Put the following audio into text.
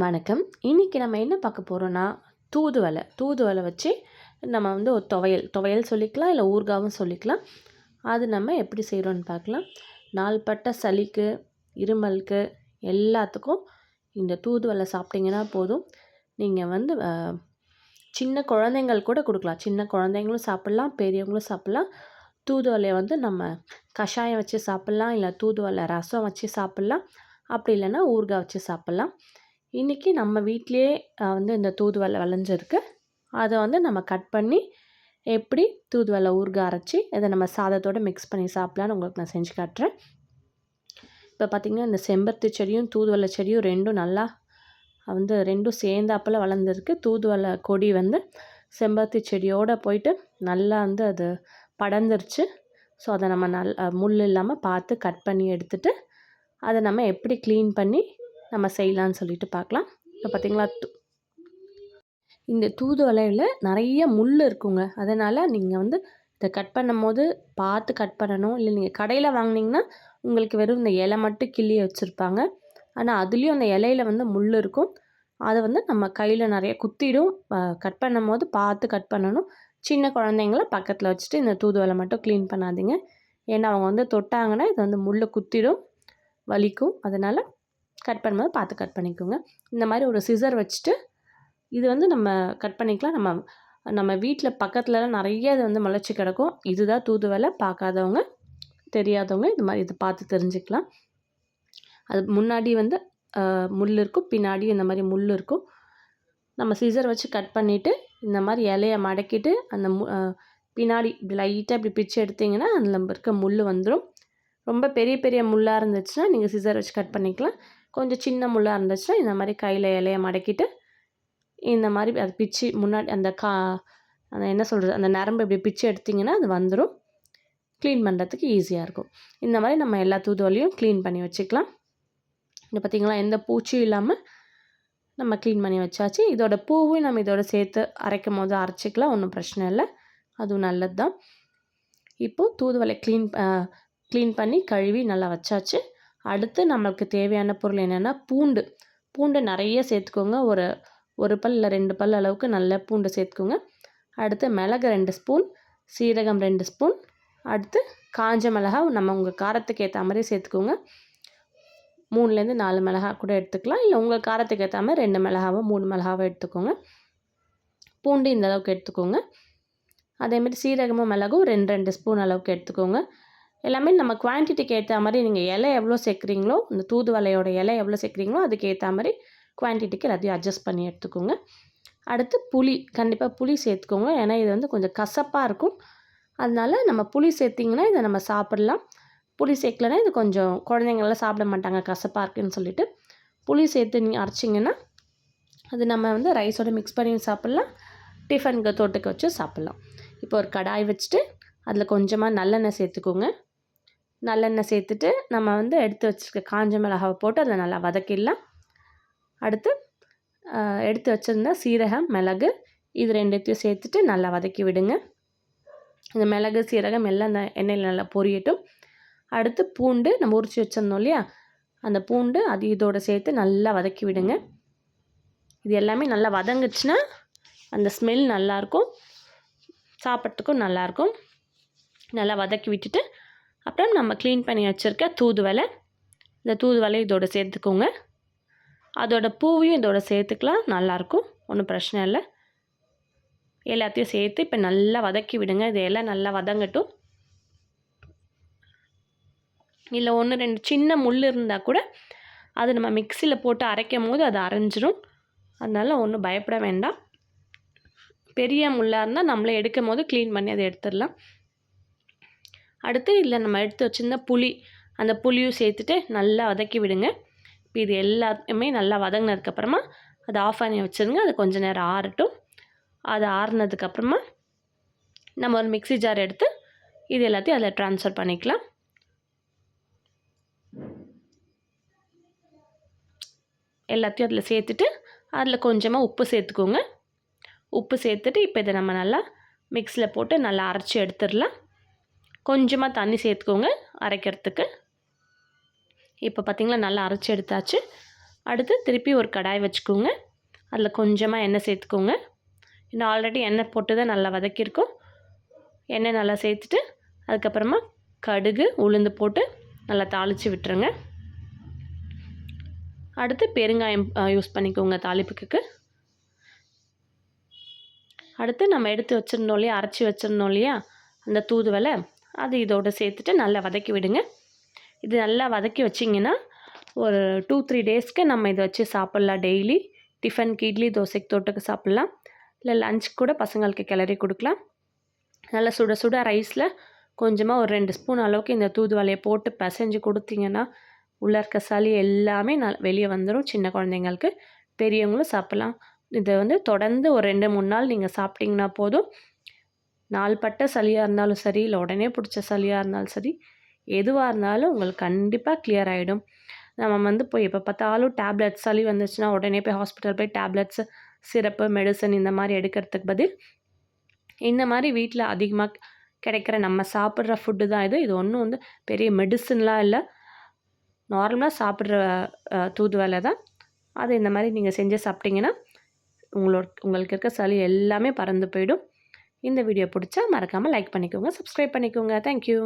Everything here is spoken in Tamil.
வணக்கம். இன்றைக்கி நம்ம என்ன பார்க்க போகிறோன்னா தூதுவலை தூதுவலை வச்சு நம்ம வந்து ஒரு துவையல் துவையல் சொல்லிக்கலாம் இல்லை ஊறுகாவும் சொல்லிக்கலாம். அது நம்ம எப்படி செய்கிறோன்னு பார்க்கலாம். நாள்பட்ட சளிக்கு இருமலுக்கு எல்லாத்துக்கும் இந்த தூதுவலை சாப்பிட்டிங்கன்னா போதும். நீங்கள் வந்து சின்ன குழந்தைங்கள் கூட கொடுக்கலாம். சின்ன குழந்தைங்களும் சாப்பிட்லாம் பெரியவங்களும் சாப்பிட்லாம். தூதுவலையை வந்து நம்ம கஷாயம் வச்சு சாப்பிட்லாம் இல்லை தூதுவலை ரசம் வச்சு சாப்பிட்லாம். அப்படி இல்லைன்னா ஊறுகாய் வச்சு சாப்பிட்லாம். இன்றைக்கி நம்ம வீட்டிலையே வந்து இந்த தூதுவலை விளைஞ்சிருக்கு. அதை வந்து நம்ம கட் பண்ணி எப்படி தூதுவளை ஊறுக அரைச்சி இதை நம்ம சாதத்தோடு மிக்ஸ் பண்ணி சாப்பிட்லான்னு உங்களுக்கு நான் செஞ்சு காட்டுறேன். இப்போ பார்த்திங்கன்னா இந்த செம்பருத்தி செடியும் தூதுவளை செடியும் ரெண்டும் நல்லா வந்து ரெண்டும் சேர்ந்தாப்பில் வளர்ந்துருக்கு. தூதுவளை கொடி வந்து செம்பருத்தி செடியோடு போயிட்டு நல்லா வந்து அது படர்ந்துருச்சு. ஸோ அதை நம்ம நல் முள் இல்லாமல் பார்த்து கட் பண்ணி எடுத்துகிட்டு அதை நம்ம எப்படி க்ளீன் பண்ணி நம்ம செய்யலான்னு சொல்லிட்டு பார்க்கலாம். இப்போ பார்த்தீங்களா து- இந்த தூதுவளையில் நிறைய முள் இருக்குங்க. அதனால் நீங்கள் வந்து இதை கட் பண்ணும்போது பார்த்து கட் பண்ணணும். இல்லை நீங்கள் கடையில் வாங்கினீங்கன்னா உங்களுக்கு வெறும் இந்த இலை மட்டும் கிள்ளி வச்சுருப்பாங்க. ஆனால் அதுலேயும் அந்த இலையில வந்து முள் இருக்கும். அதை வந்து நம்ம கையில் நிறைய குத்திடும். கட் பண்ணும்போது பார்த்து கட் பண்ணணும். சின்ன குழந்தைங்கள பக்கத்தில் வச்சுட்டு இந்த தூதுவலை மட்டும் க்ளீன் பண்ணாதீங்க. ஏன்னா அவங்க வந்து தொட்டாங்கன்னா இது வந்து முள்ளை குத்திடும் வலிக்கும். அதனால் கட் பண்ணும்போது பார்த்து கட் பண்ணிக்கோங்க. இந்த மாதிரி ஒரு சிசர் வச்சுட்டு இது வந்து நம்ம கட் பண்ணிக்கலாம். நம்ம நம்ம வீட்டில் பக்கத்துலலாம் நிறைய இது வந்து முளைச்சி கிடக்கும். இதுதான் தூதுவளை பார்க்காதவங்க தெரியாதவங்க இது மாதிரி இதை பார்த்து தெரிஞ்சுக்கலாம். அது முன்னாடி வந்து முள் இருக்கும். பின்னாடி இந்த மாதிரி முள் இருக்கும். நம்ம சிசர் வச்சு கட் பண்ணிவிட்டு இந்த மாதிரி இலையை மடக்கிட்டு அந்த மு பின்னாடி இப்படி லைட்டாக இப்படி பிச்சு எடுத்தீங்கன்னா அதில் இருக்க முள் வந்துடும் ரொம்ப பெரிய பெரிய முள்ளாக இருந்துச்சுன்னா நீங்கள் சிசர் வச்சு கட் பண்ணிக்கலாம். கொஞ்சம் சின்ன முள்ளாக இருந்துச்சுன்னா இந்த மாதிரி கையில் இலையை மடக்கிட்டு இந்த மாதிரி அது பிச்சு முன்னாடி அந்த கா அந்த என்ன சொல்கிறது அந்த நரம்பு இப்படி பிச்சு எடுத்திங்கன்னா அது வந்துடும் க்ளீன் பண்ணுறதுக்கு ஈஸியாக இருக்கும். இந்த மாதிரி நம்ம எல்லா தூதுவலையும் க்ளீன் பண்ணி வச்சுக்கலாம். இந்த பார்த்திங்களா எந்த பூச்சியும் இல்லாமல் நம்ம க்ளீன் பண்ணி வச்சாச்சு. இதோட பூவும் நம்ம இதோட சேர்த்து அரைக்கும் போது அரைச்சிக்கலாம் ஒன்றும் பிரச்சனை இல்லை. அதுவும் நல்லது தான் இப்போது தூதுவலை க்ளீன் க்ளீன் பண்ணி கழுவி நல்லா வச்சாச்சு. அடுத்து நம்மளுக்கு தேவையான பொருள் என்னென்னா பூண்டு. பூண்டு நிறைய சேர்த்துக்கோங்க. ஒரு ஒரு பல் இல்லை ரெண்டு பல் அளவுக்கு நல்ல பூண்டு சேர்த்துக்கோங்க. அடுத்து மிளகு ரெண்டு ஸ்பூன் சீரகம் ரெண்டு ஸ்பூன். அடுத்து காஞ்ச மிளகா நம்ம உங்கள் காரத்துக்கு ஏற்ற மாதிரி சேர்த்துக்கோங்க. மூணுலேருந்து நாலு மிளகா கூட எடுத்துக்கலாம். இல்லை உங்கள் காரத்துக்கு ஏற்ற மாதிரி ரெண்டு மிளகாவோ மூணு மிளகாவோ எடுத்துக்கோங்க. பூண்டு இந்த அளவுக்கு எடுத்துக்கோங்க. அதேமாதிரி சீரகமும் மிளகும் ரெண்டு ரெண்டு ஸ்பூன் அளவுக்கு எடுத்துக்கோங்க. எல்லாமே நம்ம குவான்டிட்டிக்கு ஏற்ற மாதிரி நீங்கள் இலை எவ்வளோ சேர்க்குறீங்களோ இந்த தூதுவலையோட இலை எவ்வளோ சேர்க்குறீங்களோ அதுக்கு ஏற்ற மாதிரி குவான்டிட்டிக்கு எல்லாத்தையும் அட்ஜஸ்ட் பண்ணி எடுத்துக்கோங்க. அடுத்து புளி கண்டிப்பாக புளி சேர்த்துக்கோங்க. ஏன்னா இது வந்து கொஞ்சம் கசப்பாக இருக்கும். அதனால நம்ம புளி சேர்த்திங்கன்னா இதை நம்ம சாப்பிட்லாம். புளி சேர்க்கலனா இது கொஞ்சம் குழந்தைங்களாம் சாப்பிட மாட்டாங்க கசப்பாக இருக்குன்னு சொல்லிட்டு. புளி சேர்த்து நீங்கள் அரைச்சிங்கன்னா அது நம்ம வந்து ரைஸோட மிக்ஸ் பண்ணி சாப்பிட்லாம். டிஃபனுக்கு தொட்டுக்க வச்சு சாப்பிட்லாம். இப்போ ஒரு கடாய் வச்சுட்டு அதில் கொஞ்சமாக நல்லெண்ணெய் சேர்த்துக்கோங்க. நல்லெண்ணெய் சேர்த்துட்டு நம்ம வந்து எடுத்து வச்சுருக்க காஞ்ச மிளகாவை போட்டு அதில் நல்லா வதக்கிடலாம். அடுத்து எடுத்து வச்சுருந்த சீரகம் மிளகு இது ரெண்டுத்தையும் சேர்த்துட்டு நல்லா வதக்கி விடுங்க. இந்த மிளகு சீரகம் எல்லாம் அந்த எண்ணெயில் நல்லா பொரியட்டும். அடுத்து பூண்டு நம்ம உரிச்சு வச்சிருந்தோம் இல்லையா? அந்த பூண்டு அது இதோடு சேர்த்து நல்லா வதக்கி விடுங்க. இது எல்லாமே நல்லா வதங்குச்சுன்னா அந்த ஸ்மெல் நல்லாயிருக்கும். சாப்பிட்றதுக்கும் நல்லாயிருக்கும். நல்லா வதக்கி விட்டுட்டு அப்புறம் நம்ம க்ளீன் பண்ணி வச்சுருக்க தூதுவலை இந்த தூதுவலை இதோட சேர்த்துக்கோங்க. அதோட பூவையும் இதோட சேர்த்துக்கலாம். நல்லாயிருக்கும். ஒன்றும் பிரச்சனை இல்லை. எல்லாத்தையும் சேர்த்து இப்போ நல்லா வதக்கி விடுங்க. இது நல்லா வதங்கட்டும். இல்லை ஒன்று ரெண்டு சின்ன முள் இருந்தால் கூட அது நம்ம மிக்சியில் போட்டு அரைக்கும் போது அது அரைஞ்சிரும். அதனால் ஒன்றும் பயப்பட வேண்டாம். பெரிய முள்ளாக இருந்தால் நம்மளே எடுக்கும் போது க்ளீன் பண்ணி அதை எடுத்துடலாம். அடுத்து இதில் நம்ம எடுத்து வச்சிருந்த புளி அந்த புளியும் சேர்த்துட்டு நல்லா வதக்கி விடுங்க. இப்போ இது எல்லாத்தையுமே நல்லா வதங்கினதுக்கப்புறமா அதை ஆஃப் பண்ணி வச்சுருங்க. அது கொஞ்சம் நேரம் ஆறட்டும். அது ஆறுனதுக்கப்புறமா நம்ம ஒரு மிக்ஸி ஜார் எடுத்து இது எல்லாத்தையும் அதில் ட்ரான்ஸ்ஃபர் பண்ணிக்கலாம். எல்லாத்தையும் அதில் சேர்த்துட்டு அதில் கொஞ்சமாக உப்பு சேர்த்துக்கோங்க. உப்பு சேர்த்துட்டு இப்போ இதை நம்ம நல்லா மிக்ஸியில் போட்டு நல்லா அரைச்சி எடுத்துடலாம். கொஞ்சமாக தண்ணி சேர்த்துக்கோங்க அரைக்கிறதுக்கு. இப்போ பார்த்திங்களா நல்லா அரைச்சி எடுத்தாச்சு. அடுத்து திருப்பி ஒரு கடாய் வச்சுக்கோங்க. அதில் கொஞ்சமாக எண்ணெய் சேர்த்துக்கோங்க. இன்னும் ஆல்ரெடி எண்ணெய் போட்டு தான் நல்லா வதக்கியிருக்கோம். எண்ணெய் நல்லா சேர்த்துட்டு அதுக்கப்புறமா கடுகு உளுந்து போட்டு நல்லா தாளித்து விட்டுருங்க. அடுத்து பெருங்காயம் யூஸ் பண்ணிக்கோங்க தாளிப்புக்கு. அடுத்து நம்ம எடுத்து வச்சுருந்தோம் இல்லையா அரைச்சி வச்சுருந்தோம் இல்லையா அந்த தூதுவலை அது இதோடு சேர்த்துட்டு நல்லா வதக்கி விடுங்க. இது நல்லா வதக்கி வச்சிங்கன்னா ஒரு டூ த்ரீ டேஸ்க்கு நம்ம இதை வச்சு சாப்பிட்லாம் டெய்லி டிஃபனுக்கு இட்லி தோசைக்கு தொட்டுக்கு சாப்பிட்லாம். இல்லை லஞ்ச் கூட பசங்களுக்கு கிளறி கொடுக்கலாம். நல்லா சுட சுட ரைஸில் கொஞ்சமாக ஒரு ரெண்டு ஸ்பூன் அளவுக்கு இந்த தூதுவலையை போட்டு பிசைஞ்சு கொடுத்தீங்கன்னா உள்ள இருக்க சளி எல்லாமே ந வெளியே வந்துடும் சின்ன குழந்தைங்களுக்கு பெரியவங்களும் சாப்பிட்லாம். இதை வந்து தொடர்ந்து ஒரு ரெண்டு மூணு நாள் நீங்கள் சாப்பிட்டிங்கன்னா போதும். நாள்பட்ட சளியாக இருந்தாலும் சரி இல்லை உடனே பிடிச்ச சளியாக இருந்தாலும் சரி எதுவாக இருந்தாலும் உங்களுக்கு கண்டிப்பாக கிளியர் ஆகிடும் நம்ம வந்து போய் எப்போ பார்த்தாலும் டேப்லெட்ஸ் சளி வந்துச்சுன்னா உடனே போய் ஹாஸ்பிட்டல் போய் டேப்லெட்ஸ் சிரப்பு மெடிசன் இந்த மாதிரி எடுக்கிறதுக்கு பதில் இந்த மாதிரி வீட்டில் அதிகமாக கிடைக்கிற நம்ம சாப்பிட்ற ஃபுட்டு தான் இது. இது ஒன்றும் வந்து பெரிய மெடிசன்லாம் இல்லை. நார்மலாக சாப்பிட்ற தூதுவலை தான். அது இந்த மாதிரி நீங்கள் செஞ்சு சாப்பிட்டிங்கன்னா உங்களோட உங்களுக்கு இருக்க சளி எல்லாமே பறந்து போயிடும். இந்த வீடியோ பிடிச்சா மறக்காமல் லைக் பண்ணிக்கோங்க சப்ஸ்கிரைப் பண்ணிக்கோங்க. தேங்க்யூ